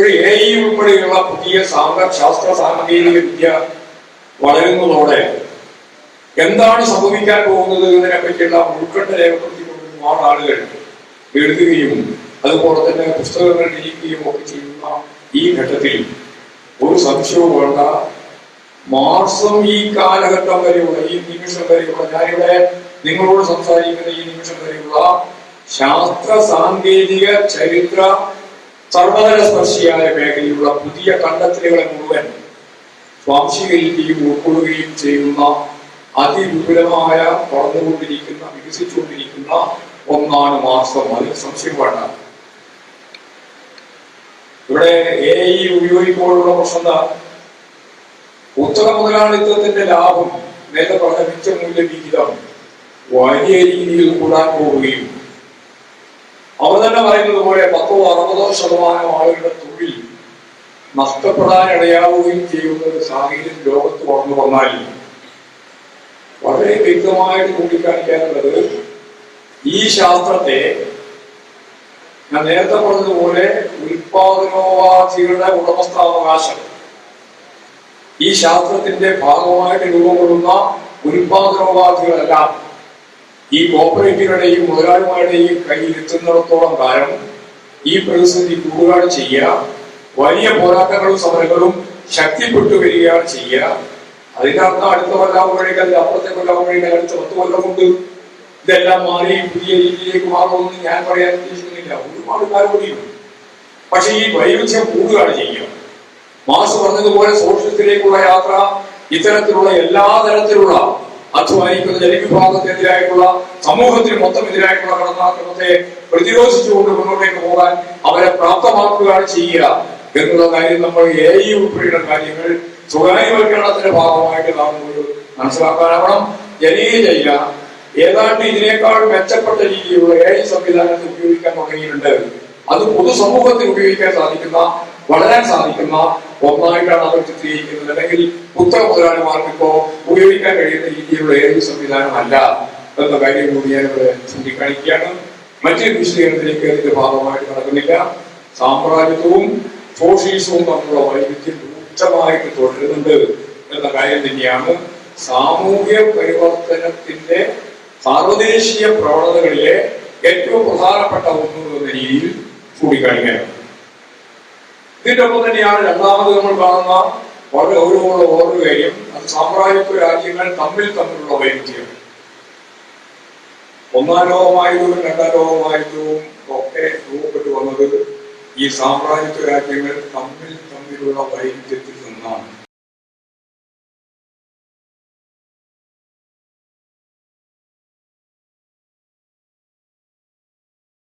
ഒരു A E ഉൾപ്പെടെയുള്ള പുതിയ ശാസ്ത്ര സാങ്കേതിക വിദ്യ വളരുന്നതോടെ എന്താണ് സംഭവിക്കാൻ പോകുന്നത് എന്നതിനെ പറ്റിയുള്ള ഉൾക്കണ്ഠ രേഖപ്പെടുത്തിക്കൊണ്ട് ഒരുപാട് ആളുകൾ എഴുതുകയും അതുപോലെ തന്നെ പുസ്തകങ്ങൾ രചിക്കുകയും ഒക്കെ ചെയ്യുന്ന ഈ ഘട്ടത്തിൽ ഒരു സംശയവും വേണ്ട. മാർസം ഈ കാലഘട്ടം വരെയുള്ള ഈ നിമിഷം വരെയുള്ള ഞാനിവിടെ നിങ്ങളോട് സംസാരിക്കുന്ന ഈ നിമിഷം വരെയുള്ള ശാസ്ത്ര സാങ്കേതിക ചരിത്ര സർവതല സ്പർശിയായ മേഖലയിലുള്ള പുതിയ കണ്ടെത്തലുകളെ മുഴുവൻ സ്വാംശീകരിക്കുകയും ഉൾക്കൊള്ളുകയും ചെയ്യുന്ന അതിവിപുലമായ വളർന്നുകൊണ്ടിരിക്കുന്ന വികസിച്ചുകൊണ്ടിരിക്കുന്ന ഒന്നാണ് മാസം അതിൽ സംശയം വേണ്ട. ഇവിടെ എ ഐ ഉപയോഗിക്കുമ്പോഴുള്ള പ്രശ്നം കുത്തക മുതലാളിത്തത്തിന്റെ ലാഭം. നേരത്തെ പറഞ്ഞ മിച്ചമൂല്യ വിഹിതം വലിയ രീതിയിൽ കൂടാൻ പോവുകയും തന്നെ പറയുന്നത് പോലെ പത്തോ അറുപതോ ശതമാനം ആളുകളുടെ തൊഴിൽ നഷ്ടപ്പെടാൻ ഇടയാവുകയും ചെയ്യുന്ന ഒരു സാഹചര്യം ലോകത്ത് വളർന്നു വന്നാൽ വളരെ വ്യക്തമായിട്ട് ചൂണ്ടിക്കാണിക്കാനുള്ളത് ഈ ശാസ്ത്രത്തെ ഞാൻ നേരത്തെ പറഞ്ഞതുപോലെ ഉൽപാദനോപാധികളുടെ ഉടമസ്ഥാവകാശം. ഈ ശാസ്ത്രത്തിന്റെ ഭാഗമായിട്ട് രൂപം കൊള്ളുന്ന ഉൽപാദനോപാധികളെല്ലാം ഈ കോപ്പറേറ്റീവുകളുടെയും മുതലാളിമാരുടെയും കയ്യിൽ എത്തുന്നിടത്തോളം കാലം ഈ പ്രതിസന്ധി കൂടുകയാണ് ചെയ്യുക. വലിയ പോരാട്ടങ്ങളും സമരങ്ങളും ശക്തിപ്പെട്ടു വരികയാണ് ചെയ്യുക. അതിന്റെ അർത്ഥം അടുത്ത കൊല്ലാവുമ്പോഴേക്ക് വഴിക്കല്ല അപ്പുറത്തെ കൊല്ലാവുമ്പോഴേക്ക് അടുത്ത പത്ത് കൊല്ലം കൊണ്ട് ഇതെല്ലാം മാറി പുതിയ രീതിയിലേക്ക് മാറുമെന്ന് ഞാൻ പറയാൻ ഉദ്ദേശിക്കുന്നില്ല. ഒരുപാട് കാലം പക്ഷെ ഈ വൈരുദ്ധ്യം കൂടുകയാണ് ചെയ്യുക. മാസ് പറഞ്ഞതുപോലെ സോഷ്യലിസത്തിലേക്കുള്ള യാത്ര ഇത്തരത്തിലുള്ള എല്ലാ തരത്തിലുള്ള അധ്വാനിക്കുന്ന ജനവിഭാഗത്തിനെതിരായിട്ടുള്ള സമൂഹത്തിന് മൊത്തം എതിരായിട്ടുള്ള കടന്നാക്രമത്തെ പ്രതിരോധിച്ചുകൊണ്ട് മുന്നോട്ടേക്ക് പോകാൻ അവരെ പ്രാപ്തമാക്കുകയാണ് ചെയ്യുക എന്നുള്ള കാര്യം നമ്മൾ എ ഐ ഉൾപ്പെടെയുള്ള കാര്യങ്ങൾ സ്വകാര്യവൽക്കരണത്തിന്റെ ഭാഗമായിട്ട് നാം മനസ്സിലാക്കാനാവണം. ജനീയ ഏതാണ്ട് ഇതിനേക്കാൾ മെച്ചപ്പെട്ട രീതിയിലുള്ള എ ഐ സംവിധാനത്തെ ഉപയോഗിക്കാൻ തുടങ്ങിയിട്ടുണ്ട്. അത് പൊതുസമൂഹത്തിൽ ഉപയോഗിക്കാൻ സാധിക്കുന്ന വളരാൻ സാധിക്കുന്ന ഒന്നായിട്ടാണ് അവർ ചിത്രീകരിക്കുന്നത്. അല്ലെങ്കിൽ പുത്തക മുതലാളിമാർക്ക് ഇപ്പോ ഉപയോഗിക്കാൻ കഴിയുന്ന രീതിയിലുള്ള ഏത് സംവിധാനമല്ല എന്ന കാര്യം കൂടി ഞാൻ ഇവിടെ ചൂണ്ടിക്കാണിക്കുകയാണ്. മറ്റൊരു വിശദീകരണത്തിലേക്ക് അതിന്റെ ഭാഗമായിട്ട് നടക്കുന്നില്ല. സാമ്രാജ്യത്വവും സോഷ്യലിസവും തമ്മിലുള്ള വൈവിധ്യം രൂക്ഷമായിട്ട് തുടരുന്നുണ്ട് എന്ന കാര്യം തന്നെയാണ്. സാമൂഹ്യ പരിവർത്തനത്തിന്റെ സാർവദേശീയ പ്രവണതകളിലെ ഏറ്റവും പ്രധാനപ്പെട്ട ഒന്ന് എന്ന രീതിയിൽ ചൂണ്ടിക്കാണിക്കാൻ ഇതിന്റെ ഒപ്പം തന്നെയാണ് രണ്ടാമത് നമ്മൾ കാണുന്ന വളരെ ഗൗരവമുള്ള കാര്യം. അത് സാമ്രാജ്യത്വ രാജ്യങ്ങൾ തമ്മിൽ തമ്മിലുള്ള വൈവിധ്യം. ഒന്നാം ലോകമായുധവും രണ്ടാം ലോകമായുധവും ഒക്കെ രൂപപ്പെട്ടു വന്നത് ഈ സാമ്രാജ്യത്വ രാജ്യങ്ങൾ തമ്മിൽ തമ്മിലുള്ള വൈവിധ്യത്തിൽ നിന്നാണ്.